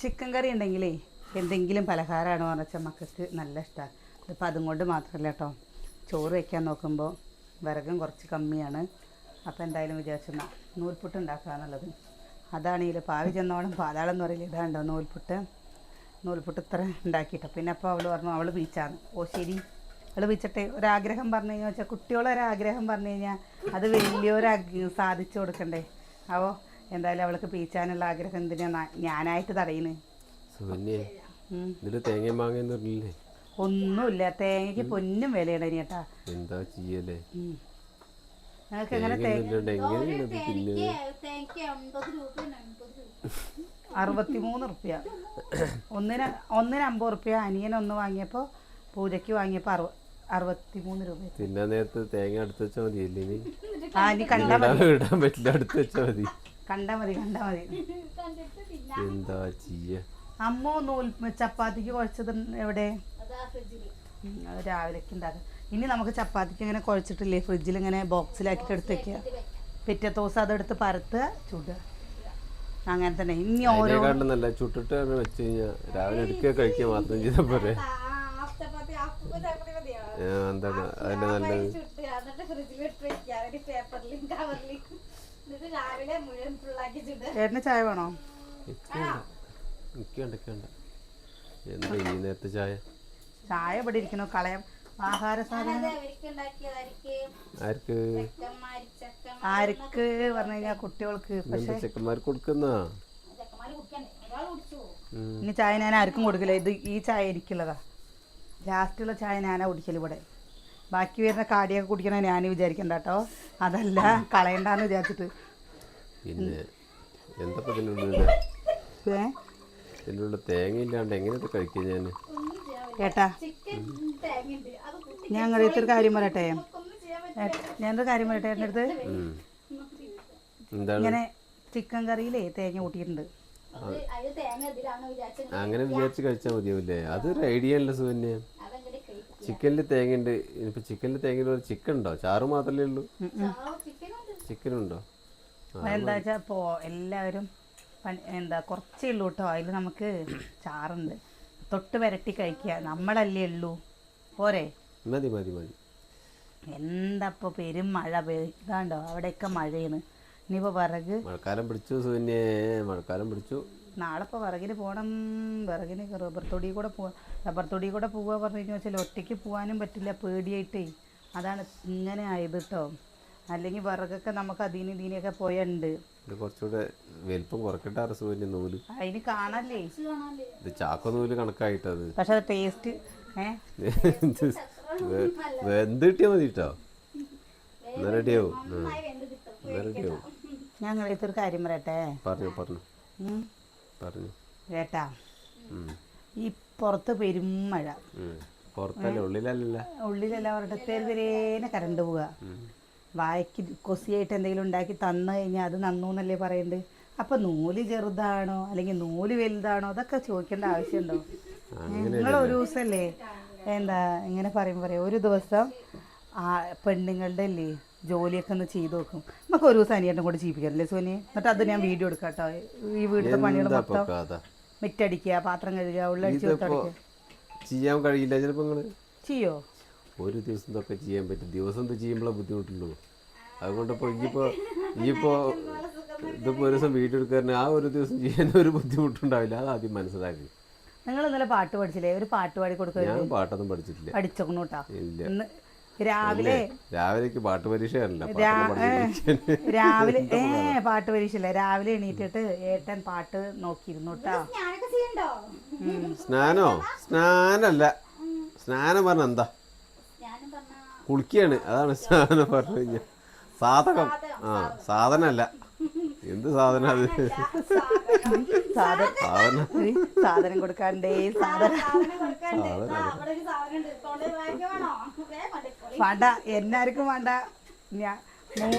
Chicken കറി ഉണ്ടെങ്കിലേ എന്തെങ്കിലും പലഹാരമാണ് പറഞ്ഞാൽ മക്കൾക്ക് നല്ല ഇഷ്ടമാണ് ഇതിപ്പോൾ അതും കൊണ്ട് മാത്രമല്ല കേട്ടോ ചോറ് വയ്ക്കാൻ നോക്കുമ്പോൾ വിറകും കുറച്ച് കമ്മിയാണ്. അപ്പോൾ എന്തായാലും വിചാരിച്ചെന്നാ നൂൽപുട്ട് ഉണ്ടാക്കുക എന്നുള്ളത്. അതാണെങ്കിൽ പാവി ചെന്നോളം പാതാളം എന്ന് പറയില്ല ഇതാണ്ടോ നൂൽപുട്ട്. നൂൽപുട്ട് ഇത്ര ഉണ്ടാക്കിയിട്ട് പിന്നെ അപ്പോൾ അവൾ പറഞ്ഞു അവൾ ബീച്ചാണ് ഓ ശരി. അവൾ ബീച്ചട്ടെ ഒരാഗ്രഹം പറഞ്ഞു കഴിഞ്ഞാൽ വെച്ചാൽ കുട്ടികളൊരാഗ്രഹം പറഞ്ഞു കഴിഞ്ഞാൽ അത് വലിയൊരു സാധിച്ചു കൊടുക്കണ്ടേ. അപ്പോൾ എന്തായാലും അവൾക്ക് പീച്ചാനുള്ള ആഗ്രഹം എന്തിനാ ഞാനായിട്ട് തടയുന്നു. ഇതിൽ തേങ്ങയും മാങ്ങയും ഒന്നുമില്ല തേങ്ങക്ക് പൊന്നും വിലയാണ് ഇനി കേട്ടാ. എന്താ ചെയ്യല്ലേ. നിങ്ങൾക്ക് എങ്ങനെ അറുപത്തിമൂന്ന് റുപ്യ. ഒന്നിന് ഒന്നിന് അമ്പത് റുപ്യ. അനിയൻ ഒന്ന് വാങ്ങിയപ്പോൾ പൂജയ്ക്ക് വാങ്ങിയപ്പോൾ അറുപ അറുപത്തിമൂന്ന് രൂപ. പിന്നെ നേരത്തെ തേങ്ങ അടുത്ത് വെച്ചാൽ മതി ആ ഇനി കണ്ടാ മതി. ഇടാൻ ഇടാൻ പറ്റില്ല അടുത്ത് വെച്ചാൽ മതി. കണ്ടാ മതി കണ്ടാ മതി. എന്താ ചെയ്യ? അമ്മ നൂൽ ചപ്പാത്തിക്ക് കുഴച്ചത് എവിടെ? അതാ രാവിലേക്ക് ഉണ്ടാക്കാം ഇനി നമുക്ക് ചപ്പാത്തിക്ക് ഇങ്ങനെ കുഴച്ചിട്ടില്ലേ? ഫ്രിഡ്ജിൽ ഇങ്ങനെ ബോക്സിലാക്കിയിട്ട് എടുത്ത് വെക്കുക പിറ്റേ ദിവസം അതെടുത്ത് പരത്തുക ചുടുക. അങ്ങനെ തന്നെ. ഇനി ഓരോ നല്ല ചുട്ടിട്ട് വെച്ച് കഴിഞ്ഞാൽ രാവിലെ എടുക്കുക കഴിക്കുക മാത്രം ചെയ്താൽ പോരെ. എന്താണ് അതിന്റെ നല്ലത്? ഫുള്ളാക്കി ചായ വേണോ? എന്താ ഈ നേരത്തെ ചായ? ചായ ഇവിടെ ഇരിക്കണോ കളയാം. ആഹാര സാധനം. ആർക്ക്? ആർക്ക്? പറഞ്ഞു കഴിഞ്ഞാൽ കുട്ടികൾക്ക് ചെക്കന്മാർക്ക് കൊടുക്കുന്ന? ഇനി ചായ ഞാൻ ആർക്കും കൊടുക്കില്ല. ഇത് ഈ ചായ എനിക്കുള്ളതാ. ലാസ്റ്റുള്ള ചായ ഞാനാ കുടിക്കൽ ഇവിടെ. ബാക്കി വരുന്ന കാടിയൊക്കെ കുടിക്കണ ഞാൻ വിചാരിക്കണ്ട കേട്ടോ അതല്ല കളയണ്ടെന്ന് വിചാരിച്ചിട്ട്. പിന്നെ എന്താ ഇതിനുള്ള തേങ്ങ ഇല്ലാണ്ട് എങ്ങനെ ഇത് കഴിക്കുക ഞാൻ ഏട്ടാ ഞാൻ ഇങ്ങടത്തൊരു കാര്യം പറയട്ടെ? ഞാനൊരു കാര്യം പറയട്ടെ എന്റെ അടുത്ത്? ഇങ്ങനെ ചിക്കൻ കറിയിലേ തേങ്ങ കൂട്ടിയിട്ടുണ്ട്. അങ്ങനെ വിചാരിച്ച് കഴിച്ചാൽ മതിയാവില്ലേ? അതൊരു ഐഡിയ അല്ല കഴിക്കും ചിക്കനിൽ തേങ്ങയുണ്ട്. ഇനിയിപ്പോ ഇനിയിപ്പോൾ ചിക്കനിൽ ഒരു ചിക്കൻ ഉണ്ടോ ചാറ് മാത്രമേ ഉള്ളൂ? ചിക്കൻ ചിക്കനുണ്ടോ? എന്താ വെച്ചാൽ ഇപ്പോൾ എല്ലാവരും എന്താ കുറച്ചേ ഉള്ളൂ കേട്ടോ അതിൽ നമുക്ക് ചാറുണ്ട്. തൊട്ട് വരട്ടി കഴിക്കുക. നമ്മളല്ലേ ഉള്ളൂ. പോരെ? മതി മതി മതി. എന്താ ഇപ്പോൾ പെരും മഴ ഇതാണ്ടോ? അവിടെയൊക്കെ മഴയാണ്. ഇനിയിപ്പോൾ വിറക് മഴക്കാലം പിടിച്ചു സൂന്യേ മഴക്കാലം പിടിച്ചു. നാളെ ഇപ്പോൾ വിറകിന് പോകണം വിറകിന് റബ്ബർ തൊടി കൂടെ പോവാ. റബ്ബർ തൊടി കൂടെ പോവുക പറഞ്ഞു കഴിഞ്ഞാൽ വെച്ചാൽ ഒറ്റയ്ക്ക് പോകാനും പറ്റില്ല പേടിയായിട്ടേ. അതാണ് ഇങ്ങനെ ആയത് കേട്ടോ അല്ലെങ്കിൽ വിറകൊക്കെ നമുക്ക് അതിന് ഇതിനൊക്കെ പോയുണ്ട്. കുറച്ചുകൂടെ വലിപ്പം നൂൽ. അതിന് കാണല്ലേ? ഇത് ചാക്ക നൂൽ കണക്കായിട്ടത് പക്ഷെ അത് ടേസ്റ്റ് വെന്ത് മതി കേട്ടോ റെഡിയാവും. റെഡിയാവും. കാര്യം പറയട്ടെ. പറഞ്ഞു പറഞ്ഞു. പറഞ്ഞു. കേട്ടാ? ഈ പുറത്ത് പെരും മഴ. ഉം. പുറത്തല്ല? ഉള്ളിലല്ല ഉള്ളിലല്ല അവരുടെ തെരുതരേനെ കറണ്ട് പോവുക. വായക്ക് കൊസിയായിട്ട് എന്തെങ്കിലും ഉണ്ടാക്കി തന്നു കഴിഞ്ഞാൽ അത് നന്നു എന്നല്ലേ പറയുന്നത് അപ്പം നൂൽ ചെറുതാണോ അല്ലെങ്കിൽ നൂൽ വലുതാണോ അതൊക്കെ ചോദിക്കേണ്ട ആവശ്യമുണ്ടോ നിങ്ങൾ ഒരു ദിവസമല്ലേ എന്താ ഇങ്ങനെ പറയും പറയാം. ഒരു ദിവസം ആ പെണ്ണുങ്ങളുടെ അല്ലേ ജോലിയൊക്കെ ഒന്ന് ചെയ്ത് നോക്കും. നമുക്ക് ഒരു ദിവസം അനിയട്ടും കൂടെ ചെയ്യിപ്പിക്കാറില്ലേ സോനി? എന്നിട്ട് അത് ഞാൻ വീഡിയോ എടുക്കാട്ടോ കേട്ടോ. ഈ വീടിന്റെ പണികൾ മൊത്തം മിറ്റടിക്കുക പാത്രം കഴുകുക ഉള്ളടിച്ച് ചെയ്യാൻ കഴിയില്ല ചിലപ്പോ നിങ്ങൾ ചെയ്യോ? ഒരു ദിവസം ഇതൊക്കെ ചെയ്യാൻ പറ്റും. ദിവസം ഇത് ചെയ്യുമ്പോഴേ ബുദ്ധിമുട്ടുള്ളൂ. അതുകൊണ്ട് ഇപ്പോൾ ഇനിയിപ്പോ ഇനിയിപ്പോ ഇതിപ്പോ ഒരു ദിവസം വീട്ടിൽ എടുക്കാൻ ആ ഒരു ദിവസം ചെയ്യാൻ ഒരു ബുദ്ധിമുട്ടുണ്ടാവില്ല. അത് ആദ്യം മനസ്സിലാക്കി നിങ്ങൾ ഇന്നലെ പാട്ട് പഠിച്ചില്ലേ? ഒരു പാട്ട് പാടി കൊടുക്കുക ഞാൻ പാട്ടൊന്നും പഠിച്ചിട്ടില്ല. പഠിച്ചോണു ഇല്ല. രാവിലെ രാവിലേക്ക് പാട്ട് പരീക്ഷ. രാവിലെ ഏ പാട്ട് പരീക്ഷയില്ല? രാവിലെ എണീറ്റിട്ട് ഏട്ടൻ പാട്ട് നോക്കിയിരുന്നു സ്നാനോ? സ്നാനല്ല. സ്നാനം പറഞ്ഞ എന്താ? ഞാനും പറഞ്ഞ കുളിക്കുകയാണ് അതാണ് സ്നാനം പറഞ്ഞു കഴിഞ്ഞാൽ സാധകം ആ സാധനല്ല. എന്ത് സാധനം അത്? സാധനം. സാധനം. കൊടുക്കാണ്ടേ സാധനം. വേണ്ട എന്നാർക്കും വേണ്ട ഞാൻ ഇനി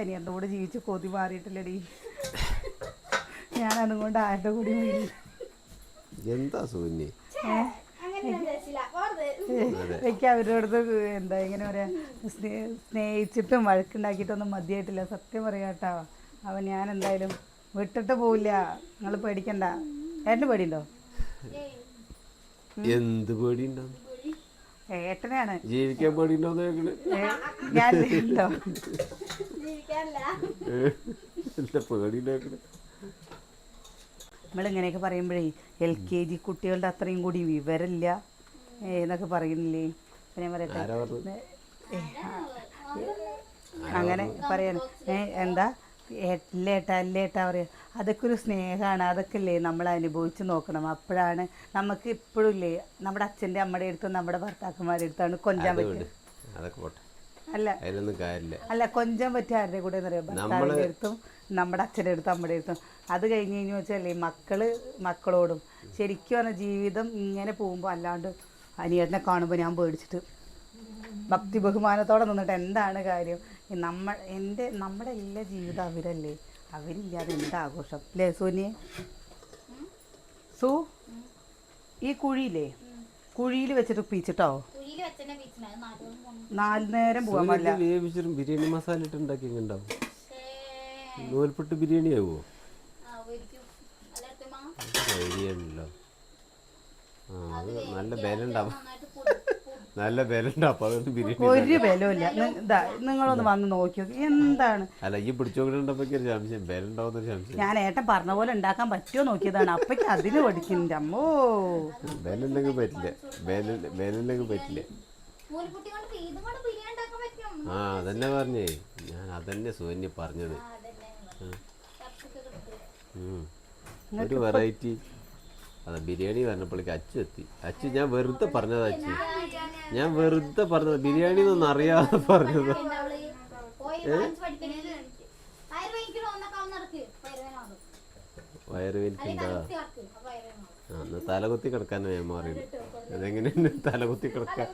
നീ എന്റെ കൂടെ ജീവിച്ച് കൊതി മാറിയിട്ടില്ലടി. ഞാൻ അതുകൊണ്ട് ആരുടെ കൂടി എന്താ സൂന്യ വെറുതെ എനിക്ക് അവരുടെ എന്താ ഇങ്ങനെ പറയാ സ്നേ- സ്നേഹിച്ചിട്ടും വഴക്കുണ്ടാക്കിയിട്ടൊന്നും മതിയായിട്ടില്ല. സത്യം പറയാട്ടോ അവൻ ഞാൻ എന്തായാലും വിട്ടിട്ട് പോവില്ല. നിങ്ങൾ പേടിക്കണ്ട. ഏട്ടന് പേടിയുണ്ടോ? എന്ത് പേടിയുണ്ടോ? ഏട്ടനാണ് ജീവിക്കാൻ പേടിയുണ്ടോ ഞാൻ ഉണ്ടോ? നമ്മളിങ്ങനെയൊക്കെ പറയുമ്പോഴേ എൽ കെ ജി കുട്ടികളുടെ അത്രയും കൂടി വിവരമില്ല. എന്നൊക്കെ പറയുന്നില്ലേ? അപ്പം ഞാൻ പറയട്ടെ അങ്ങനെ പറയാൻ എന്താ? എല്ലേട്ടാ അല്ലേട്ടാ പറയാ. അതൊക്കെ ഒരു സ്നേഹമാണ് അതൊക്കെ അല്ലേ നമ്മൾ അനുഭവിച്ച് നോക്കണം. അപ്പോഴാണ് നമുക്ക് ഇപ്പോഴും ഇല്ലേ? നമ്മുടെ അച്ഛന്റെ അമ്മയുടെ അടുത്തും നമ്മുടെ ഭർത്താക്കന്മാരുടെ അടുത്താണ് കൊഞ്ചാൻ പോട്ടെ. അല്ല. അല്ല കൊഞ്ചാൻ പറ്റിയ ആരുടെ കൂടെ ഭർത്താവിന്റെ അടുത്തും നമ്മുടെ അച്ഛന്റെ അടുത്തും അമ്മയുടെ അടുത്തും. അത് കഴിഞ്ഞ് കഴിഞ്ഞ് വെച്ചാൽ മക്കൾ മക്കളോടും. ശരിക്കും പറഞ്ഞ ജീവിതം ഇങ്ങനെ പോകുമ്പോൾ അല്ലാണ്ട് അനിയേട്ടനെ കാണുമ്പോൾ ഞാൻ പേടിച്ചിട്ട് ഭക്തി ബഹുമാനത്തോടെ നിന്നിട്ട് എന്താണ് കാര്യം? നമ്മൾ നമ്മ എന്റെ നമ്മുടെ എല്ലാ ജീവിതം അവരല്ലേ? അവരില്ലാതെ എന്താ ആഘോഷം? അല്ലേ സോനിയെ? സു? ഈ കുഴിയില്ലേ? കുഴിയിൽ വെച്ചിട്ട് പീച്ചിട്ടോ? നാല് നേരം പോകാൻ പാടില്ല. വേവിച്ചിട്ടും ബിരിയാണി മസാല ഇട്ട് ഉണ്ടാക്കി ഉണ്ടാവും നൂൽപ്പെട്ട് ബിരിയാണി ആവുമോ ആ അത് നല്ല പൊടി- നല്ല ബലുണ്ടാവും അതുകൊണ്ട് ബിരിയാണി ഒരു ബലമില്ല. ഇതാ നിങ്ങളൊന്ന് വന്ന് നോക്കി എന്താണ്? അല്ല ഈ പിടിച്ചോക്കിട്ടുണ്ടപ്പോ ഒരു സംശയം ബലുണ്ടാവുന്നൊരു സംശയം. ഞാൻ ഏട്ടൻ പറഞ്ഞ പോലെ ഉണ്ടാക്കാൻ പറ്റുമോ നോക്കിയതാണ്. അപ്പക്ക് അതിന് പഠിക്കുന്നുണ്ട് അമ്മോ. ബലുണ്ടെങ്കിൽ പറ്റില്ല. ബലു ബലുണ്ടെങ്കിൽ പറ്റില്ല. ആ അതന്നെ പറഞ്ഞേ. ഞാൻ അതന്നെ സുവന്യ പറഞ്ഞത്. അതന്നെ. ഒരു വെറൈറ്റി അതെ ബിരിയാണി പറഞ്ഞപ്പോഴേക്ക് അച്ചു എത്തി. അച്ചു ഞാൻ വെറുതെ പറഞ്ഞത് അച്ചു. ഞാൻ വെറുതെ പറഞ്ഞത്. ബിരിയാണി ഒന്നും അറിയാതെ പറഞ്ഞത്? അവൾ പോയി വാങ്ങിച്ച് പഠിക്കണേ പയർ വാങ്ങിക്കണോ ഒന്നൊക്കെ അവൻ നടക്ക്. വയറ് വലിക്കണ്ട വൃത്തിയാക്ക് ആ പയറുവേനാകും ആ എന്നാ തലകുത്തി കിടക്കാൻ മേമ അറിയില്ല അതെങ്ങനെയാണ് തലകുത്തി കിടക്കാൻ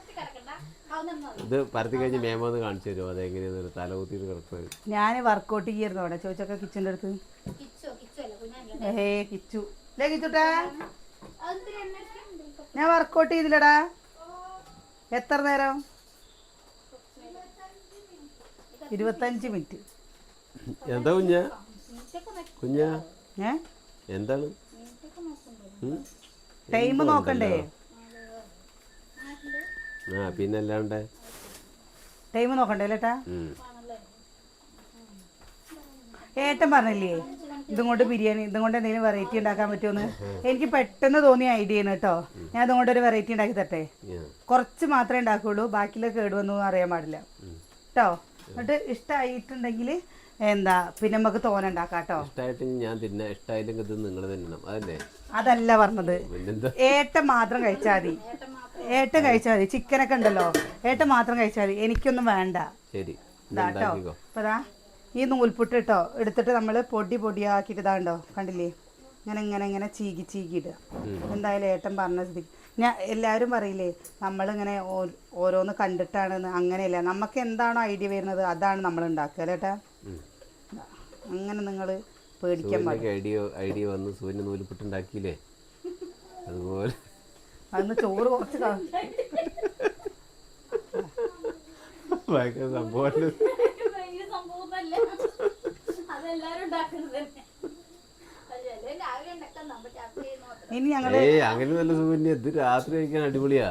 നിന്നോ ഇത് പരത്തി കഴിഞ്ഞ് മേമ ഒന്ന് കാണിച്ചു തരുമോ അതെങ്ങനെയാണ് തലകുത്തി കിടക്കുന്നത്? ഞാൻ വർക്കൗട്ട് ചെയ്യായിരുന്നു അവിടെ. ചോദിച്ചൊക്കെ കിച്ചന്റെ അടുത്ത്. കിച്ചോ കിച്ചോ അല്ല? കുഞ്ഞാ ഏ കിച്ചു. ലേ കിച്ചുട്ടാ? ഞാൻ വർക്കൗട്ട് ചെയ്തില്ലടാ. എത്ര നേരം? ഇരുപത്തഞ്ച് മിനിറ്റ്. എന്താ കുഞ്ഞ? കുഞ്ഞ? എന്താണ്? ടൈം നോക്കണ്ടേ? ആ പിന്നെ അല്ലാണ്ട്? ടൈം നോക്കണ്ടേ ലേട്ടാ ഏട്ടൻ പറഞ്ഞില്ലേ? ഇതും കൊണ്ട് ബിരിയാണി ഇതും കൊണ്ട് എന്തെങ്കിലും വെറൈറ്റി ഉണ്ടാക്കാൻ പറ്റുമെന്ന് എനിക്ക് പെട്ടെന്ന് തോന്നിയ ഐഡിയ ആണ് കേട്ടോ. ഞാൻ ഇതും കൊണ്ട് ഒരു വെറൈറ്റി ഉണ്ടാക്കി തട്ടെ കുറച്ച് മാത്രമേ ഉണ്ടാക്കുള്ളൂ ബാക്കിയുള്ള കേടുവന്നു അറിയാൻ പാടില്ല. കേട്ടോ എന്നിട്ട് ഇഷ്ടമായിട്ടുണ്ടെങ്കിൽ എന്താ പിന്നെ നമുക്ക് തോന ഉണ്ടാക്കാം കേട്ടോ ഇഷ്ടമായിട്ട് ഞാൻ തിന്ന ഇഷ്ടമായില്ലെങ്കിൽ ഇത് നിങ്ങൾ തിന്നണം. അതല്ലേ? അതല്ല പറഞ്ഞത്. ഏട്ട മാത്രം കഴിച്ചാൽ മതി. ഏട്ട കഴിച്ചാൽ മതി. ചിക്കനൊക്കെ ഉണ്ടല്ലോ. ഏട്ട മാത്രം കഴിച്ചാൽ മതി. എനിക്കൊന്നും വേണ്ട. ശരി. കേട്ടോ ദാ ഈ നൂൽപുട്ട് കേട്ടോ എടുത്തിട്ട് നമ്മൾ പൊടി പൊടിയാക്കിയിട്ട് ഇതാണ്ടോ കണ്ടില്ലേ? ഇങ്ങനെ ഇങ്ങനെ ഇങ്ങനെ ചീകി ചീകിയിടുക എന്തായാലും ഏട്ടൻ പറഞ്ഞ സ്ഥിതിക്ക് ഞാൻ എല്ലാവരും പറയില്ലേ നമ്മളിങ്ങനെ ഓരോന്ന് കണ്ടിട്ടാണ് അങ്ങനെയല്ല. നമുക്ക് എന്താണോ ഐഡിയ വരുന്നത് അതാണ് നമ്മൾ ഉണ്ടാക്കുക അല്ലേ ഏട്ടാ? അങ്ങനെ നിങ്ങൾ പേടിക്കാൻ ഐഡിയ ഐഡിയ വന്ന് നൂലിപ്പെട്ടുണ്ടാക്കിയില്ലേ അതുപോലെ. അന്ന് ചോറ് കുറച്ച് ഭയങ്കര സംഭവം ഏയ് അങ്ങനെ നല്ല സുകന്യ. ഇത് രാത്രി കഴിക്കാൻ അടിപൊളിയാ.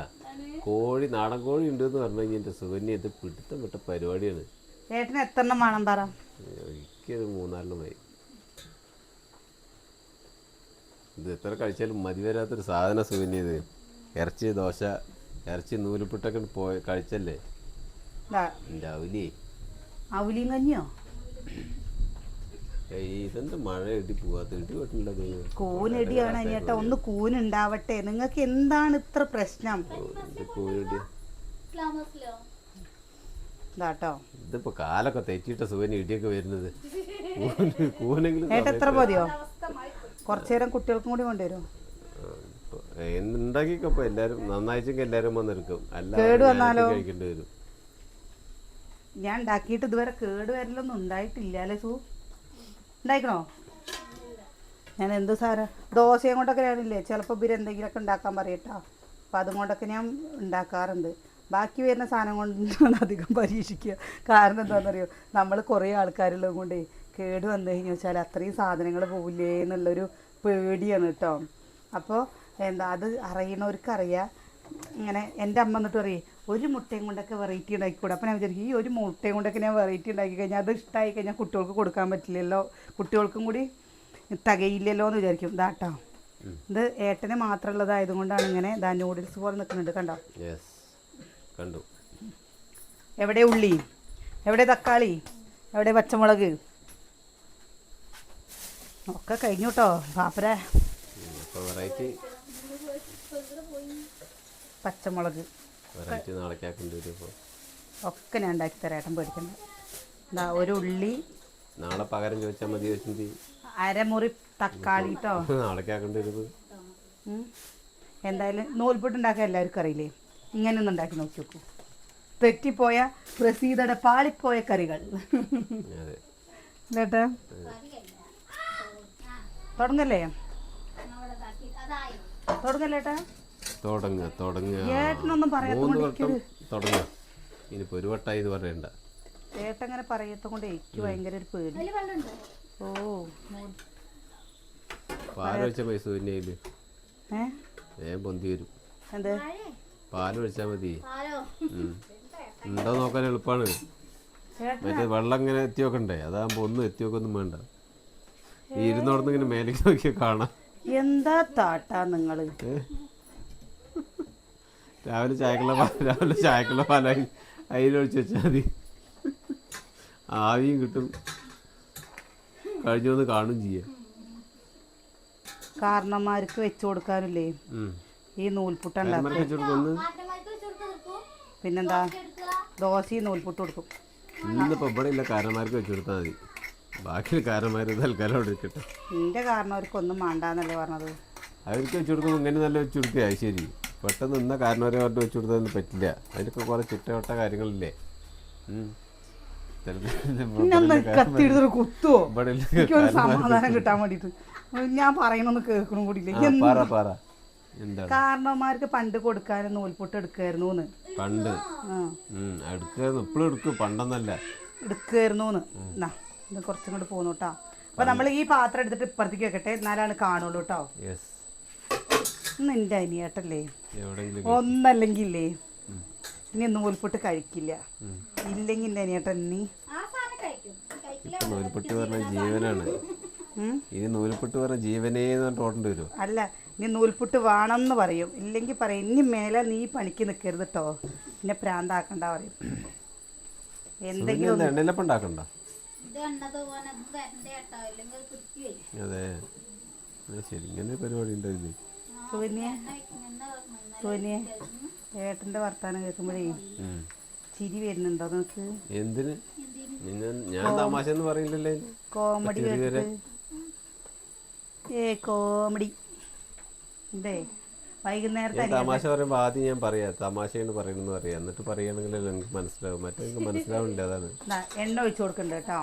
കോഴി നാടൻ കോഴി ഉണ്ട് എന്ന് പറഞ്ഞു കഴിഞ്ഞാൽ സുകന്യ ഇത് പിടുത്തം വിട്ട പരിപാടിയാണ്. ഏട്ടന് എത്ര എണ്ണം വേണം പറ? എനിക്കത് മൂന്നാലെണ്ണമായി ഇത് എത്ര കഴിച്ചാലും മതി വരാത്തൊരു സാധന സുഗന്യ ഇത്. ഇറച്ചി ദോശ ഇറച്ചി നൂലിപ്പിട്ടൊക്കെ പോയി കഴിച്ചല്ലേ? അവലി അവലിയേ കഞ്ഞിയോ? ഇതെന്താ മഴ ഇടി പോവാത്ത ഇടി വെട്ടുണ്ടത് കൂനിടിയാണ് അനിയേട്ടാ. ഒന്ന് കൂനുണ്ടാവട്ടെ. നിങ്ങൾക്ക് എന്താണ് ഇത്ര പ്രശ്നം? ഇതാട്ടോ. ഇതിപ്പോ കാലൊക്കെ തെറ്റിട്ട സുഖന് ഇടിയൊക്കെ വരുന്നത്. കൂന്- കൂനെങ്കിലും ഏട്ടാ എത്ര മതിയോ കുറച്ചു നേരം കുട്ടികൾക്കും കൂടി കൊണ്ടുവരും ഉണ്ടാക്കിക്കപ്പോ എല്ലാരും നന്നായിച്ചെങ്കിൽ എല്ലാരും വന്നെടുക്കും അല്ല കേട് വന്നാലോ? കഴിക്കേണ്ടി വരും. ഞാൻ ഉണ്ടാക്കിയിട്ട് ഇതുവരെ കേട് വരലൊന്നും ഉണ്ടായിട്ടില്ല അല്ലേ സു? ഉണ്ടായിക്കണോ? ഞാൻ എന്ത് സാര ദോശയും കൊണ്ടൊക്കെ ഞാനില്ലേ ചിലപ്പോൾ ഇവർ എന്തെങ്കിലുമൊക്കെ ഉണ്ടാക്കാൻ പറയട്ടോ. അപ്പം അതും കൊണ്ടൊക്കെ ഞാൻ ഉണ്ടാക്കാറുണ്ട്. ബാക്കി വരുന്ന സാധനം കൊണ്ടാണ് അധികം പരീക്ഷിക്കുക. കാരണം എന്താണെന്നറിയോ? നമ്മൾ കുറേ ആൾക്കാരുള്ളത് കൊണ്ടേ കേട് വന്നു കഴിഞ്ഞു വെച്ചാൽ അത്രയും സാധനങ്ങൾ പോവില്ലേ എന്നുള്ളൊരു പേടിയാണ് കേട്ടോ അപ്പോൾ എന്താ അത് അറിയണവർക്കറിയാം. ഇങ്ങനെ എന്റെ അമ്മ എന്നിട്ട് പറയും ഒരു മുട്ടയും കൊണ്ടൊക്കെ വെറൈറ്റി ഉണ്ടാക്കിക്കൂടെ? അപ്പോൾ ഞാൻ വിചാരിക്കും ഈ ഒരു മുട്ടയും കൊണ്ടൊക്കെ ഞാൻ വെറൈറ്റി ഉണ്ടാക്കി കഴിഞ്ഞാൽ അത് ഇഷ്ടമായി കഴിഞ്ഞാൽ കുട്ടികൾക്ക് കൊടുക്കാൻ പറ്റില്ലല്ലോ. കുട്ടികൾക്കും കൂടി തകയില്ലല്ലോ എന്ന് വിചാരിക്കും. ഇതാട്ടോ ഇത് ഏട്ടന് മാത്രമുള്ളതായത് കൊണ്ടാണ് ഇങ്ങനെ ഇതാ നൂഡിൽസ് പോലെ നിൽക്കുന്നുണ്ട്. കണ്ടോ? കണ്ടു. എവിടെ ഉള്ളി? എവിടെ തക്കാളി? എവിടെ പച്ചമുളക്? ഒക്കെ കഴിഞ്ഞു കേട്ടോ പാപ്പര പച്ചമുളക്. വെറൈറ്റി നാളേക്കാക്കേണ്ടി വരും ഇപ്പോൾ ഒക്കെ ഞാൻ ഉണ്ടാക്കി തരാം ഏട്ടൻ പേടിക്കണ്ട എന്താ ഒരു ഉള്ളി നാളെ പകരം ചോദിച്ചാൽ മതി ചോദിച്ചി അരമുറി തക്കാളി കേട്ടോ നാളേക്കാക്കേണ്ടി വരും എന്തായാലും നൂൽപുട്ട് ഉണ്ടാക്കാൻ എല്ലാവർക്കും അറിയില്ലേ? ഇങ്ങനെ ഒന്ന് ഉണ്ടാക്കി നോക്കി നോക്കൂ. തെറ്റിപ്പോയ പ്രസീതയുടെ പാളിപ്പോയ കറികൾ. അതെ. കേട്ടാ തുടങ്ങല്ലേ? അവിടെ തുടങ്ങുക തുടങ്ങുക ഏട്ടനൊന്നും മൂന്ന് കൊണ്ട് വട്ടം തുടങ്ങുക ഇനിയിപ്പോൾ ഒരു വട്ടമായി ഇത് പറയണ്ട. ഏട്ടൻ അങ്ങനെ പറയത്തോണ്ട് എനിക്ക് ഭയങ്കര ഒരു പേടി. അതിൽ വെള്ളമുണ്ടോ. ഓ. പാലൊഴിച്ച പൈസ പിന്നെ ഇതിൽ ഏ? വേഗം പൊന്തി വരും. എന്ത്? പാലൊഴിച്ചാൽ മതി. ഉം. ഉണ്ടോ നോക്കാൻ എളുപ്പമാണ് ഏട്ടൻ മറ്റേ വെള്ളം ഇങ്ങനെ എത്തി വെക്കണ്ടേ അതാകുമ്പോൾ ഒന്നും എത്തി വെക്കൊന്നും വേണ്ട. ഈ ഇരുന്നോടന്ന് ഇങ്ങനെ മേലേക്ക് നോക്കിയാൽ കാണാം. എന്താ താട്ടാ നിങ്ങൾ? രാവിലെ ചായക്കുള്ള പാൽ രാവിലെ ചായക്കുള്ള പാലായി അതിലൊഴിച്ച് വെച്ചാൽ മതി. ആവിയും കിട്ടും. കഴിഞ്ഞു വന്ന് കാണും ചെയ്യാം. കാരണന്മാർക്ക് വെച്ചു കൊടുക്കാറില്ലേ ഈ നിർക്കും പിന്നെന്താ? ദോശ ദോശയും നൂൽപുട്ട് കൊടുക്കും. ഇന്നിപ്പോ ഇവിടെ ഇല്ല കാരണന്മാർക്ക് വെച്ചു കൊടുത്താൽ മതി. ബാക്കി കാരണമാര് തൽക്കാലം അവിടെ ഇരിക്കട്ടെ. നിന്റെ കാരണം അവർക്കൊന്നും വേണ്ടാന്നല്ലേ പറഞ്ഞത്. അവർക്ക് വെച്ചു കൊടുക്കുമ്പോൾ ഇങ്ങനെ നല്ല വെച്ചു കൊടുക്കുക ശരി. പെട്ടെന്ന് നിന്ന കാരണവരെ പറഞ്ഞു വെച്ചു കൊടുത്തതൊന്നും പറ്റില്ല. അതിനൊക്കെ കുറെ ചിട്ടവട്ട കാര്യങ്ങളില്ലേ? കുത്തുവോ? സമാധാനം കിട്ടാൻ വേണ്ടിട്ട്. ഞാൻ പറയണൊന്ന് കേൾക്കണം കൂടി കാരണവന്മാർക്ക് പണ്ട് കൊടുക്കാനും നൂൽപൊട്ട് എടുക്കായിരുന്നു പണ്ട്? എടുക്കായിരുന്നു. ഇപ്പോഴും എടുക്കും. പണ്ടെന്നല്ല. എടുക്കായിരുന്നു ഇത് കുറച്ചും കൂടി പോന്നു കേട്ടോ അപ്പൊ നമ്മൾ ഈ പാത്രം എടുത്തിട്ട് ഇപ്പുറത്തേക്ക് വെക്കട്ടെ. എന്നാലാണ് കാണുള്ളൂ കേട്ടോ എന്റെ അനിയേട്ടല്ലേ? ഇല്ലേ ഇനി നൂൽപുട്ട് കഴിക്കില്ല. ഇല്ലെങ്കിൽ എന്റെ അനിയേട്ടൻ കഴിക്കില്ല നൂൽപ്പെട്ട് പറഞ്ഞ ജീവനാണ്. ഇനി നൂൽപൊട്ട് പറഞ്ഞ ജീവനേ പറഞ്ഞിട്ട് വരും അല്ല നീ നൂൽപുട്ട് വേണമെന്ന് പറയും. ഇല്ലെങ്കിൽ പറയും ഇനി മേലെ നീ പണിക്ക് നിൽക്കരുത് കേട്ടോ എന്നെ പ്രാന്താക്കണ്ട പറയും. എന്തെങ്കിലും അതെ. ശരി ഇങ്ങനെ പരിപാടി ഉണ്ടോ ഇത് സുകന്യ ഏട്ടന്റെ വർത്താനം കേൾക്കുമ്പോഴേ. ചിരി വരുന്നുണ്ടോ നിനക്ക്? എന്തിന്? ഞാൻ തമാശ എന്ന് പറയില്ലല്ലോ. കോമഡി. ഏ കോമഡി. വൈകുന്നേരത്തെ തമാശ പറയുമ്പോൾ ആദ്യം ഞാൻ പറയാ. തമാശയാണ് പറയുന്നത് പറയാം. എന്നിട്ട് പറയുകയാണെങ്കിലല്ലോ എനിക്ക് മനസ്സിലാവും. മറ്റേ എനിക്ക് മനസ്സിലാവില്ല അതാണ് എണ്ണ ഒഴിച്ചു കൊടുക്കണ്ട കേട്ടോ.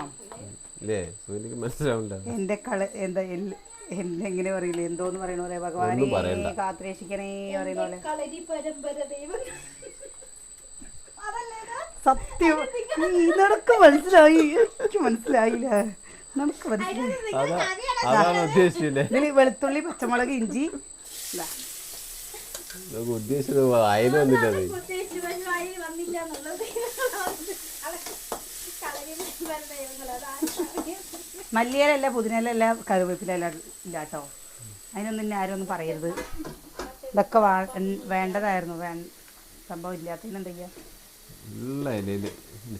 സൂര്യക്ക് മനസ്സിലാവില്ല എന്റെ കള എന്താ എല്ല് പറയില്ല? എന്തോന്ന് പറയണ പോലെ? ഭഗവാനെ. കാത്രേഷിക്കണേ പറയുന്ന പോലെ. സത്യം. നിനക്ക് മനസ്സിലായി. എനിക്ക് മനസ്സിലായില്ല. നമുക്ക് മനസ്സിലായി. വെളുത്തുള്ളി പച്ചമുളക് ഇഞ്ചി. ഉദ്ദേശിച്ചത് വന്നില്ല വന്നില്ല മല്ലിയിലല്ല പുതിനയിലല്ല കറിവേപ്പിലല്ല ഇല്ല കേട്ടോ അതിനൊന്നും ഇനി ആരും ഒന്നും പറയരുത്. ഇതൊക്കെ വേണ്ടതായിരുന്നു. വേ സംഭവം ഇല്ലാത്തതിന് എന്താ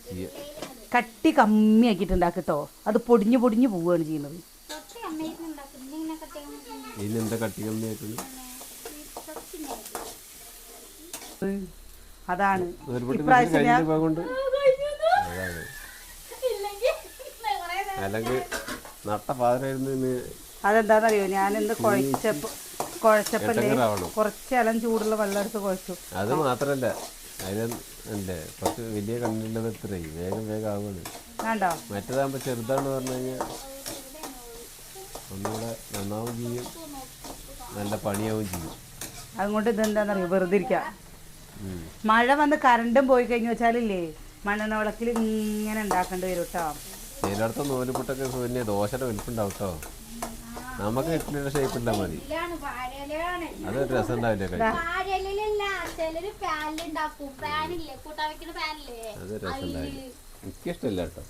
ചെയ്യുക കട്ടി കമ്മിയാക്കിയിട്ടുണ്ടാക്കി കേട്ടോ അത് പൊടിഞ്ഞു പൊടിഞ്ഞു പോവുകയാണ് ചെയ്യുന്നത്. അതാണ്. അമ്മയ്ക്ക് ഉണ്ടാക്കും ഇങ്ങനെ കട്ടിയാൽ ഇതിനെന്താ കട്ടി കമ്മിയായിട്ടുണ്ട് അതാണ് നൂൽപൊട്ടി ഇപ്രാവശ്യം ഞാൻ കഴിഞ്ഞ കൊണ്ട് അതാണ് അല്ലെങ്കിൽ നട്ട പാതിരായിരുന്നു അതെന്താണെന്നറിയോ ഞാൻ ഇന്ന് കുഴച്ചപ്പല്ലേ എട്ടങ്ങറാവണം കുറച്ച് അലം ചൂടുള്ള വെള്ളം എടുത്ത് കുഴച്ചു. അത് മാത്രല്ല അതിന് അല്ലേ കുറച്ച് വലിയ കണ്ണില്ലത് ഇത്രേ വേഗം വേഗം ആവുകയാണ്. വേണ്ടോ? മറ്റേതാകുമ്പോൾ ചെറുതാണെന്ന് പറഞ്ഞു കഴിഞ്ഞാൽ ഒന്നുകൂടെ നന്നാവും ചെയ്യും. നല്ല പണിയാവും ചെയ്യും. അതുകൊണ്ട് ഇതെന്താണെന്നറിയോ വെറുതെ ഇരിക്കാം. മഴ വന്ന് കറണ്ടും പോയി കഴിഞ്ഞു വെച്ചാലില്ലേ മണ്ണെണ്ണ വിളക്കിൽ ഇങ്ങനെ ഉണ്ടാക്കേണ്ടി വരും കേട്ടോ ചിലയിടത്ത് നൂലുപുട്ടൊക്കെ സുകന്യ ദോശയുടെ വലിപ്പുണ്ടാവും കേട്ടോ നമുക്ക് ഇഡ്ഡലിയുടെ ഷേപ്പ് ഉണ്ടാ മതി. അത് രസം ഉണ്ടാവില്ലേ അത് രസം ഉണ്ടാവില്ല. എനിക്കിഷ്ടമില്ല കേട്ടോ.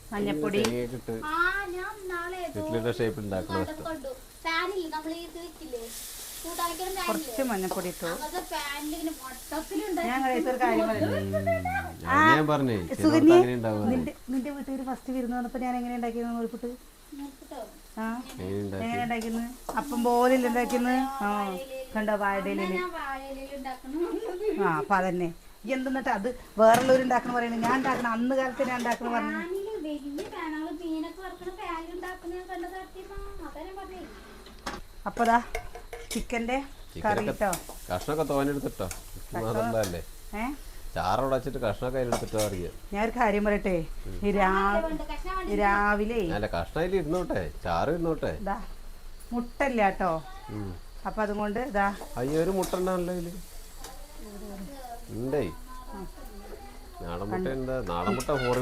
ഇഡ്ഡലിയുടെ ഷേപ്പ് ഉണ്ടാക്കണം ഇഷ്ടം. കുറച്ച് മഞ്ഞപ്പൊടി ഇട്ടു ഞാൻ ഒരു കാര്യം പറഞ്ഞേ സുകന്യ നിന്റെ വീട്ടിൽ ഫസ്റ്റ് വിരുന്ന് വന്നപ്പോ ഞാൻ എങ്ങനെ ഉണ്ടാക്കിയത് ആ എങ്ങനെ ഉണ്ടാക്കുന്നത് അപ്പം പോലെ ഉണ്ടാക്കുന്നത് ആ കണ്ടോ വാഴയിലേ ഞാൻ വാഴയിലയിൽ ഉണ്ടാക്കുന്നു ആ അപ്പൊ അതന്നെ. എന്തെന്നിട്ട് അത് വേറുള്ളവർ ഉണ്ടാക്കണ പറയുന്നത് ഞാൻ ഉണ്ടാക്കണ അന്ന് കാലത്ത് ഞാൻ ഉണ്ടാക്കണ പറഞ്ഞു. പാനിൽ ചിക്കന്റെ കറി കഷ്ണമൊക്കെ തോനെടുത്തിട്ടോ. അതുണ്ടല്ലേ ചാറോടെ വെച്ചിട്ട് കഷ്ണമൊക്കെ അതിലെടുത്തിട്ടോ അറിയാം. ഞാൻ ഒരു കാര്യം പറയട്ടെ? രാവിലെ അല്ല ഇരുന്നോട്ടെ. ചാറ് ഇരുന്നോട്ടെ. മുട്ടല്ല കേട്ടോ. അപ്പൊ അതുകൊണ്ട് ഇതാ അയ്യോ ഒരു മുട്ട ഉണ്ടേ. നാടൻ മുട്ട എന്താ? നാടൻ മുട്ട ഹോറി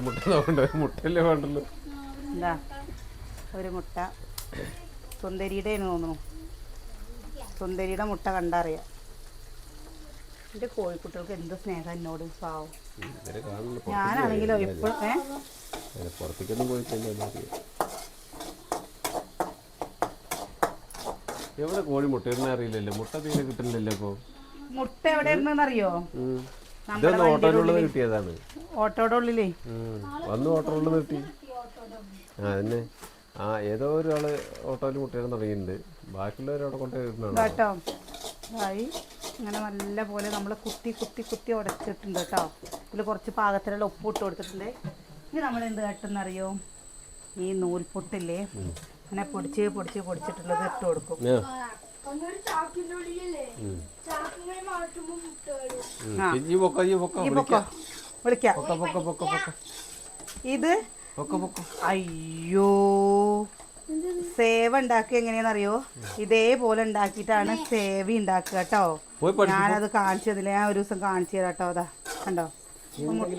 വേണ്ടുള്ളൂ. എന്താ ഒരു മുട്ട. സുന്ദരിയുടെ തോന്നുന്നു. സുന്ദരിയുടെ മുട്ട കണ്ടറിയാം. എന്റെ കോഴിക്കുട്ടികൾക്ക് എന്ത് സ്നേഹം എന്നോട് പാവം. ഞാനാണെങ്കിലോ എപ്പോഴും ഏ? പുറത്തേക്കൊന്നും പോയി കഴിഞ്ഞാൽ അറിയാം. എവിടെ കോഴി മുട്ട ഇടുന്ന അറിയില്ലല്ലോ? മുട്ട തീരെ കിട്ടുന്നില്ലല്ലോ ഇപ്പൊ. മുട്ട എവിടെ. നമ്മുടെ ഇതൊന്ന് ഓട്ടോയുടെ ഉള്ളത് കിട്ടിയതാണ്? ഓട്ടോയുടെ ഉള്ളിലേ. വന്ന് ഓട്ടോ ഉള്ളത് കിട്ടി ആ തന്നെ ആ ഏതോ ഒരാൾ ഓട്ടോയിൽ മുട്ടയിടാൻ തുടങ്ങിയിട്ടുണ്ട്. കേട്ടോ? ആയി. ഇങ്ങനെ നല്ല പോലെ നമ്മൾ കുത്തി കുത്തി കുത്തി ഉടച്ചിട്ടുണ്ട് കേട്ടോ. ഇതിൽ കുറച്ച് പാകത്തിലുള്ള ഉപ്പ് ഇട്ട് കൊടുത്തിട്ടുണ്ട്. ഇനി നമ്മൾ എന്ത് കേട്ടെന്നറിയോ? ഈ നൂൽപൊട്ടില്ലേ? ഇങ്ങനെ പൊടിച്ച് പൊടിച്ച് പൊടിച്ചിട്ടുള്ളത് ഇട്ട് കൊടുക്കും. വിളിക്കാം. ഇത് പൊക്ക പൊക്ക. അയ്യോ. സേവ ഉണ്ടാക്കുക എങ്ങനെയാണെന്നറിയോ ഇതേപോലെ ഉണ്ടാക്കിയിട്ടാണ് സേവി ഉണ്ടാക്കുക കേട്ടോ. ഞാനത് കാണിച്ചു തന്നില്ല. ഞാൻ ഒരു ദിവസം കാണിച്ചു തരാം കേട്ടോ. അതാ കണ്ടോ?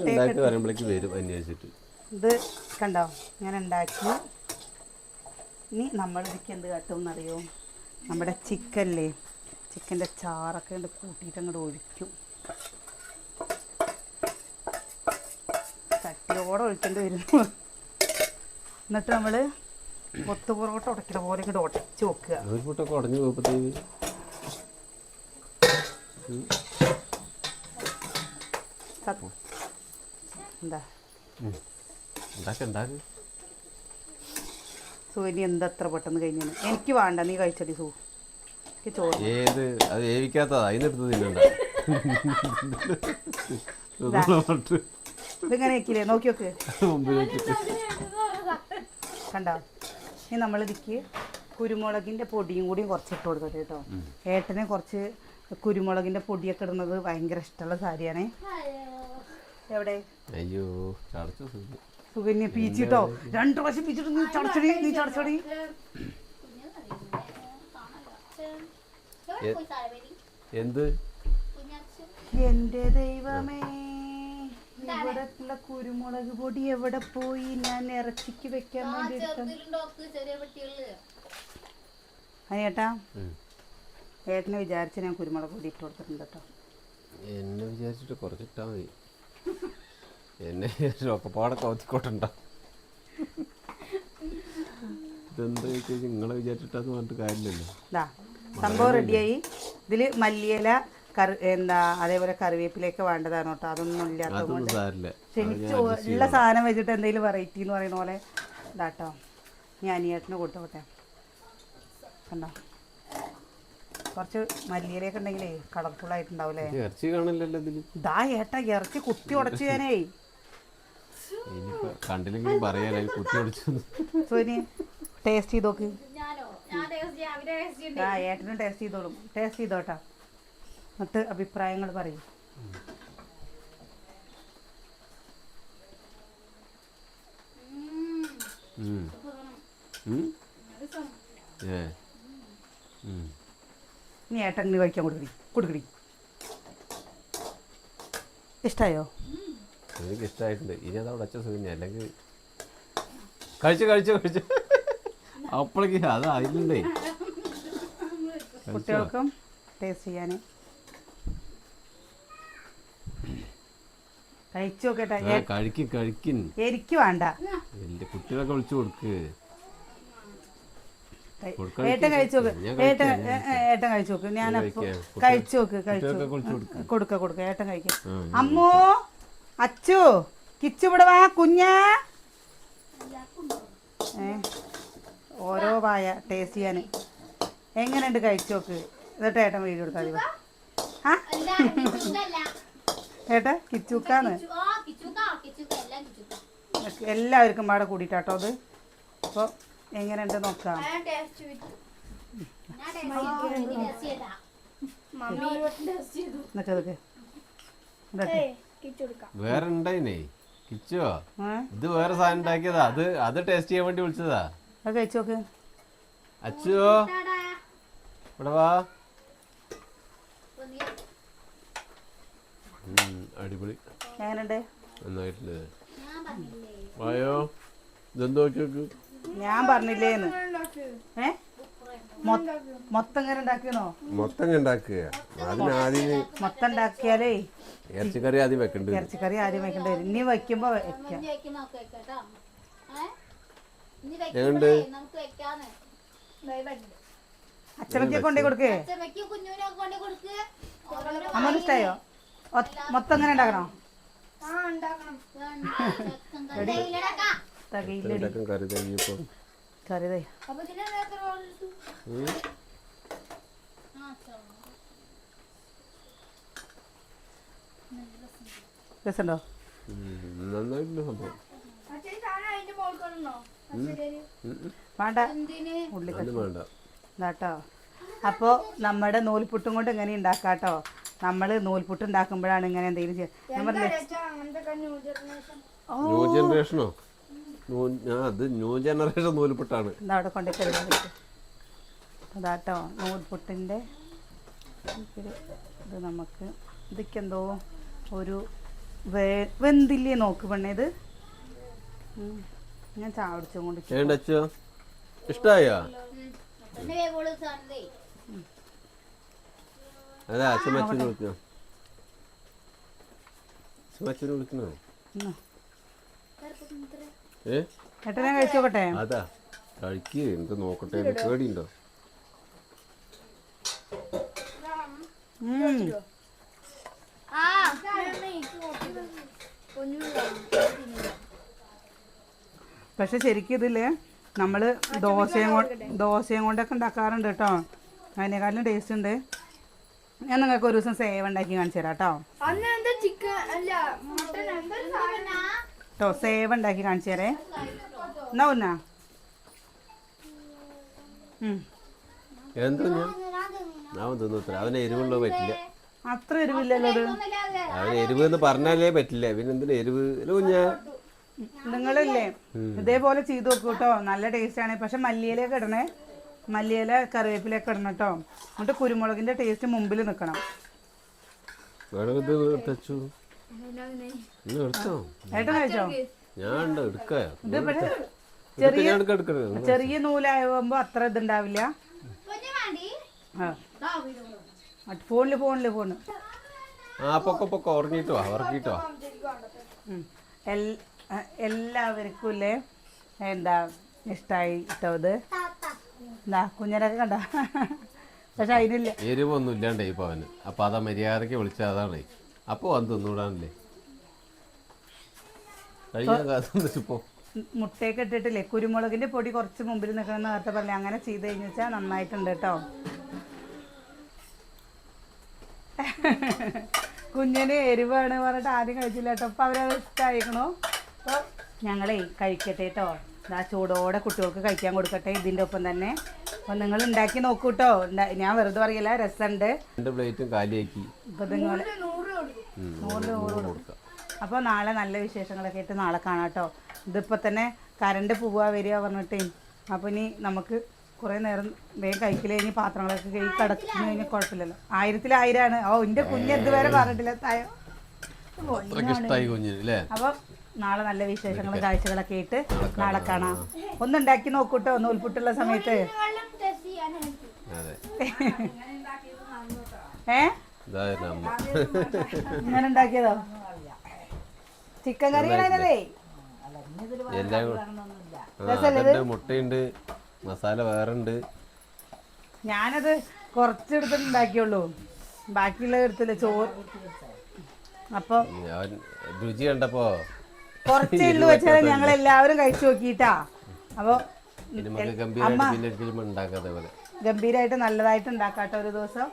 ഉണ്ടാക്കി ഇത് കണ്ടോ? ഞാൻ ഉണ്ടാക്കി. ഇനി നമ്മൾ ഇതിക്ക് എന്ത് കാട്ടും എന്നറിയോ നമ്മുടെ ചിക്കനില്ലേ? ചിക്കന്റെ ചാറൊക്കെ ഉണ്ട് കൂട്ടിയിട്ട് അങ്ങോട്ട് ഒഴിക്കും. ചട്ടിയോടെ ഒഴിക്കേണ്ടി വരുന്നു എന്നിട്ട് നമ്മൾ കൊത്തു പൊറോട്ട ഉടയ്ക്കണ പോലെ ഇങ്ങോട്ട് ഉടച്ച് വെക്കുക. ഒരു പൊട്ടൊക്കെ ഉടഞ്ഞു സത്- എന്താ? സൂര്യ എന്താ അത്ര പെട്ടെന്ന് കഴിഞ്ഞു എനിക്ക് വേണ്ട നീ കഴിച്ചടി സൂ. ഏത്? അത് ഏവിക്കാത്തതാ അതിനെടുത്ത് തിന്നണ്ട. ഇതിങ്ങനെ നോക്കി നോക്ക് കണ്ടോ? ഇനി നമ്മളിതിക്ക് കുരുമുളകിന്റെ പൊടിയും കൂടി കുറച്ച് ഇട്ട് കൊടുക്കട്ടെ കേട്ടോ ഏട്ടനെ കുറച്ച് കുരുമുളകിന്റെ പൊടിയൊക്കെ ഇടുന്നത് ഭയങ്കര ഇഷ്ടമുള്ള സാരിയാണേ. എവിടെ? അയ്യോ ചടച്ചു സുഖം സുകന്യ പീച്ചിട്ടോ? രണ്ടു പ്രാവശ്യം പീച്ചിട്ട് നീ ചടച്ചടി നീ ചടച്ചടി. എന്ത്? എന്റെ ദൈവമേ. ഇവിടെയുള്ള കുരുമുളക് പൊടി എവിടെ പോയി? ഞാൻ ഇറച്ചിക്ക് വെക്കാൻ വേണ്ടി അനിയേട്ടാ. ഏട്ടനെ വിചാരിച്ച് ഞാൻ കുരുമുളക് പൊടി ഇട്ട് കൊടുത്തിട്ടുണ്ട് കേട്ടോ എന്നെ വിചാരിച്ചിട്ട് കുറച്ചിട്ടാ മതി. എന്നെ ഒക്കെപ്പാടെ കോത്തിക്കോട്ടുണ്ടോ. ഇതെന്താ ചോദിച്ചാൽ നിങ്ങളെ വിചാരിച്ചിട്ടാന്ന് പറഞ്ഞിട്ട് കാര്യമില്ലല്ലോ. സംഭവം റെഡിയായി ഇതിൽ മല്ലിയില കറി എന്താ അതേപോലെ കറിവേപ്പിലേക്ക് വേണ്ടതാണ് കേട്ടോ. അതൊന്നും ഇല്ലാത്തതുകൊണ്ട് ക്ഷമിച്ചു ഉള്ള സാധനം വെച്ചിട്ട് എന്തെങ്കിലും വെറൈറ്റി എന്ന് പറയുന്ന പോലെ ഇതാട്ടോ ഞാൻ അനിയേട്ടന് കൊടുത്തോട്ടെ. കണ്ടോ? കുറച്ച് മല്ലിയിലേക്ക് ഉണ്ടെങ്കിലേ കളർഫുൾ ആയിട്ടുണ്ടാവൂലേ ഇറച്ചി കാണില്ലല്ലോ ഇതിൽ. ദാ ഏട്ടാ ഇറച്ചി കുത്തി ഉടച്ചു ഞാനേ. കണ്ടില്ലെങ്കിലും പറയാലോ കുത്തി ഒടിച്ചു സോനി ടേസ്റ്റ് ചെയ്തോക്ക് ആ ഏട്ടനും ടേസ്റ്റ് ചെയ്തോളും. ടേസ്റ്റ് ചെയ്തോട്ടാ. എന്നിട്ട് അഭിപ്രായങ്ങൾ പറയും. നീ ഏട്ടന് കഴിക്കാൻ കൊടുക്കടി. കൊടുക്കടി. ഇഷ്ടായോ? എനിക്ക് ഇഷ്ടമായിട്ടുണ്ട് ഇനി അത് അവിടെ വെച്ച സുഖം അല്ലെങ്കിൽ കഴിച്ചു കഴിച്ചു കഴിച്ചു. അപ്പോഴേക്ക് അത് അതിലുണ്ടേ കുട്ടികൾക്കും ടേസ്റ്റ് ചെയ്യാൻ കഴിച്ചു നോക്കട്ടെ ആ കഴിക്കും കഴിക്കും. എനിക്ക് വേണ്ട. എന്റെ കുട്ടികളൊക്കെ വിളിച്ചു കൊടുക്ക്. കൊടുക്കാൻ ഏട്ടൻ കഴിച്ചു നോക്ക് ഞാൻ ഏട്ടൻ ഞാൻ ഏ- ഏട്ടൻ കഴിച്ചു നോക്ക് ഞാൻ ഞാൻ അപ്പൊ കഴിക്കാം. കഴിച്ചു നോക്ക് കഴിച്ചു കുട്ടികൾക്ക് വിളിച്ചു കൊടുക്ക്. കൊടുക്ക ഏട്ടൻ കഴിക്കാം. അമ്മോ അച്ചു കിച്ചു ഇവിടെ വാ കുഞ്ഞാ. ഓരോ വായ ടേസ്റ്റ് ചെയ്യാൻ എങ്ങനെയുണ്ട് കഴിച്ചു നോക്ക്. എന്നിട്ട് ഏട്ടൻ വീഡിയോ കൊടുത്താൽ മതി. ആ? ഏട്ടാ കിച്ചുക്കാന്ന്? കിച്ചു കിച്ചുക്ക കിച്ചുക്ക എല്ലാം എല്ലാവർക്കും പാടെ കൂടിയിട്ടാട്ടോ അത്. അപ്പോൾ എങ്ങനെയുണ്ട് നോക്കാം. ഞാൻ ടേസ്റ്റ് വിട്ടു. ഞാൻ ടേസ്റ്റ് ചെയ്താ മമ്മി ടേസ്റ്റ് ചെയ്തു. എന്നിട്ട് അതൊക്കെ ഇതൊക്കെ. വേറെ ഉണ്ടായിനേ കിച്ചോ ഇത് വേറെ സാധനം ഉണ്ടാക്കിയതാ. അത് അത് ടേസ്റ്റ് ചെയ്യാൻ വേണ്ടി വിളിച്ചതാ. അത് അച്ചുവോ ഇവിടെ വാ ഉം, അടിപൊളി. എങ്ങനെയുണ്ട്? നന്നായിട്ടുണ്ട് ഞാൻ പറഞ്ഞില്ലേ? വായോ? ഇതെന്ത് ഞാൻ പറഞ്ഞില്ലേന്ന്. ഏ? മൊത്തം ഇങ്ങനെ മൊത്തം ഉണ്ടാക്കുക. അതിനാദ്യം മൊത്തം ഉണ്ടാക്കിയാലേ ഇറച്ചിക്കറി ആദ്യം വെക്കണ്ട ഇറച്ചിക്കറി ആദ്യം വെക്കണ്ട വരും. ഇനി വെക്കുമ്പോ വെക്കാം. അച്ഛനൊക്കെ കൊണ്ടേ കൊടുക്കേ. അമ്മ ഇഷ്ടമായോ മൊത്തം അങ്ങനെ ഉണ്ടാക്കണോ? കറി. തൈ അപ്പൊ. രസമുണ്ടോ. വേണ്ട. അപ്പോൾ നമ്മുടെ നൂൽപുട്ടും കൊണ്ട് ഇങ്ങനെ ഉണ്ടാക്കാട്ടോ? നമ്മൾ നൂൽപുട്ട് ഉണ്ടാക്കുമ്പോഴാണ് ഇങ്ങനെ എന്തെങ്കിലും ജനറേഷനോ അത് ന്യൂ ജനറേഷൻ നൂൽപുട്ടാണ്. ഇതാ അവിടെ കൊണ്ടേ അതാട്ടോ നൂൽപുട്ടിന്റെ ഒരു ഇത് നമുക്ക്. ഇതൊക്കെന്തോ ഒരു വേ വെന്തില്ലേ നോക്ക് പെണ്ണേ ഇത്. ഞാൻ ചാവടിച്ചും കൊണ്ട് ഏണ്ട അച്ഛോ? ഇഷ്ടായോ? അതെ അച്ഛൻ വിളിക്കണോ അച്ഛൻ വിളിക്കണോ ഏ? ഏട്ടാ ഞാൻ കഴിച്ചു നോക്കട്ടെ? അതാ കഴിക്ക്. എന്ത് നോക്കട്ടെ? എന്ന് പേടിയുണ്ടോ? പക്ഷെ ശരിക്കും ഇതിൽ നമ്മൾ ദോശയും ദോശയും കൊണ്ടൊക്കെ ഉണ്ടാക്കാറുണ്ട് കേട്ടോ. അതിനേക്കാളും ടേസ്റ്റ് ഉണ്ട്. ഞാൻ നിങ്ങൾക്ക് ഒരു ദിവസം സേവ് ഉണ്ടാക്കി കാണിച്ചു തരാം കേട്ടോ. അന്ന് ചിക്കൻ അല്ല മട്ടൻ എന്താ കേട്ടോ സേവ് ഉണ്ടാക്കി കാണിച്ചു തരേ. എന്നാ ഒന്നാ എന്താ ഞാൻ? തിന്നത്ര അവന് പറ്റില്ല. അത്ര എരിവില്ലല്ലോ ഇത്. അവന് എരിവ് എന്ന് പറഞ്ഞാലേ പറ്റില്ല. പിന്നെ എന്തിനാ എരിവ്? കുഞ്ഞാ. നിങ്ങളില്ലേ ഇതേപോലെ ചെയ്തു നോക്കൂട്ടോ നല്ല ടേസ്റ്റ് ആണ്. പക്ഷെ മല്ലിയിലേക്ക് ഇടണേ മല്ലിയില കറിവേപ്പിലൊക്കെ ഇടണം കേട്ടോ എന്നിട്ട് കുരുമുളകിന്റെ ടേസ്റ്റ് മുമ്പിൽ നിൽക്കണം ഏട്ടൻ കഴിച്ചോ? ഞാൻ എടുക്കണേ ചെറിയ നൂലാകുമ്പോ അത്ര ഇതുണ്ടാവില്ല. ഫോണിൽ ഫോണിൽ ഫോണ് എല്ലാവർക്കും ഇല്ലേ? എന്താ ഇഷ്ടായി കേട്ടോ ഇത് എന്താ കുഞ്ഞനൊക്കെ കണ്ട? പക്ഷെ അതിനില്ല. എരിവൊന്നും ഇല്ലാണ്ടേ ഇപ്പൊ അവന് അപ്പൊ അതാ മര്യാദയ്ക്ക് വിളിച്ചതാണ് അതാണേ. അപ്പൊ വന്ന് തിന്നൂടാണല്ലേ? മുട്ടയൊക്കെ ഇട്ടിട്ടില്ലേ? കുരുമുളകിന്റെ പൊടി കുറച്ച് മുമ്പിൽ നിൽക്കണം നേരത്തെ പറഞ്ഞില്ലേ? അങ്ങനെ ചെയ്ത് കഴിഞ്ഞു വെച്ചാൽ നന്നായിട്ടുണ്ട് കേട്ടോ. കുഞ്ഞിന് എരിവാണ് പറഞ്ഞിട്ട് ആദ്യം കഴിച്ചില്ല കേട്ടോ. അപ്പൊ അവരത് ഇഷ്ടമായിക്കണോ അപ്പോൾ ഞങ്ങളേ കഴിക്കട്ടെ കേട്ടോ. ആ ചൂടോടെ കുട്ടികൾക്ക് കഴിക്കാൻ കൊടുക്കട്ടെ ഇതിന്റെ ഒപ്പം തന്നെ. അപ്പോൾ നിങ്ങൾ ഉണ്ടാക്കി നോക്കൂ കേട്ടോ ഞാൻ വെറുതെ പറയില്ല രസമുണ്ട്. രണ്ട് പ്ലേറ്റും കാലിയാക്കി. നിങ്ങൾ നൂറ് കൊടുക്കാം. അപ്പോൾ നാളെ നല്ല വിശേഷങ്ങളൊക്കെ ആയിട്ട് നാളെ കാണാം കേട്ടോ ഇതിപ്പോൾ തന്നെ കറണ്ട് പോവുക വരിക പറഞ്ഞിട്ടേ. അപ്പോൾ ഇനി നമുക്ക് കുറേ നേരം വേഗം കഴിക്കൽ കഴിഞ്ഞ് പാത്രങ്ങളൊക്കെ കഴുകി കിടക്കുന്നു കഴിഞ്ഞാൽ കുഴപ്പമില്ലല്ലോ. ആയിരത്തിലായിരാണ് ഓ എന്റെ കുഞ്ഞ് ഇതുവരെ പറഞ്ഞിട്ടില്ല തായോ? അത്രയ്ക്ക് നാളെ നല്ല വിശേഷങ്ങളും കാഴ്ചകളൊക്കെ ആയിട്ട് നാളെ കാണാം. ഒന്നുണ്ടാക്കി നോക്കൂട്ടോ നൂൽപുട്ടുള്ള സമയത്ത്. ഏണ്ടാക്കിയതോ ഏ? ഇങ്ങനെ ഉണ്ടാക്കിയതോ? ചിക്കൻ കറിയാണല്ലേ എല്ലാം മുട്ടയുണ്ട് മസാല വേറെ ഉണ്ട് ഞാനത് കുറച്ചെടുത്തിട്ട് ഉണ്ടാക്കിയുള്ളൂ. ബാക്കിയുള്ള എടുത്തില്ല ചോറ്. അപ്പോൾ രുചി കണ്ടപ്പോ കുറച്ചേ ഉള്ളു വെച്ചാൽ ഞങ്ങൾ എല്ലാവരും കഴിച്ചു നോക്കിട്ടാ അപ്പൊ പോലെ ഗംഭീരമായിട്ട് നല്ലതായിട്ട് ഉണ്ടാക്കാട്ടോ ഒരു ദിവസം.